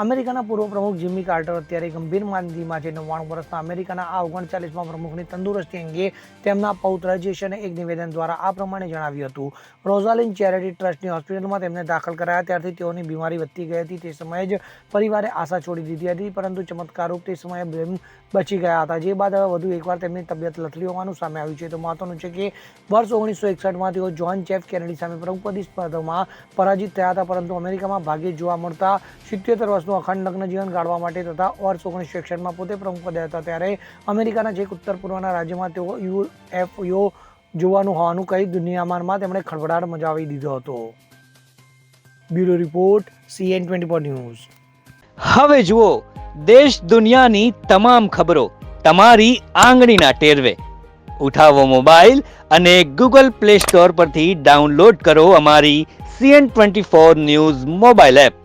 અમેરિકાના પૂર્વ પ્રમુખ જિમ્મી કાર્ટર અત્યારે ગંભીર માંદગીમાં છે. નવ્વાણું વર્ષના અમેરિકાના આ ઓગણચાલીસમાં પ્રમુખની તંદુરસ્તી અંગે તેમના પૌત્ર જેશને એક નિવેદન દ્વારા આ પ્રમાણે જણાવ્યું હતું. રોઝાલિન ચેરિટી ટ્રસ્ટની હોસ્પિટલમાં તેમને દાખલ કરાયા ત્યારથી તેઓની બીમારી વધતી ગઈ હતી. તે સમયે જ પરિવારે આશા છોડી દીધી હતી, પરંતુ ચમત્કારરૂપ તે સમયે બ્રેમ બચી ગયા હતા. જે બાદ હવે વધુ એકવાર તેમની તબિયત લથડી હોવાનું સામે આવ્યું છે. તો મહત્વનું છે કે વર્ષ ઓગણીસો એકસઠમાં તેઓ જોન ચેફ કેનેડી સામે પ્રમુખપદી સ્પર્ધામાં પરાજિત થયા હતા, પરંતુ અમેરિકામાં ભાગ્યે જોવા મળતા સિત્યોતેર વર્ષનું અખંડ લગ્ન જીવન ગાળવા માટે તથા વર્ષ ઓગણીસો એકસઠમાં પોતે પ્રમુખ પદે હતા ત્યારે અમેરિકાના જે ઉત્તર પૂર્વના રાજ્યમાં તેઓ યુએફઓ જોવાનું હોવાનું કહી દુનિયામાં તેમણે ખળભળાટ મચાવી દીધો હતો. Bureau report CN twenty four news. હવે જુઓ, દેશ દુનિયાની તમામ ખબરો તમારી આંગળીના ટેરવે. ઉઠાવો મોબાઈલ અને ગૂગલ પ્લે સ્ટોર પરથી ડાઉનલોડ કરો અમારી CN twenty four news mobile app.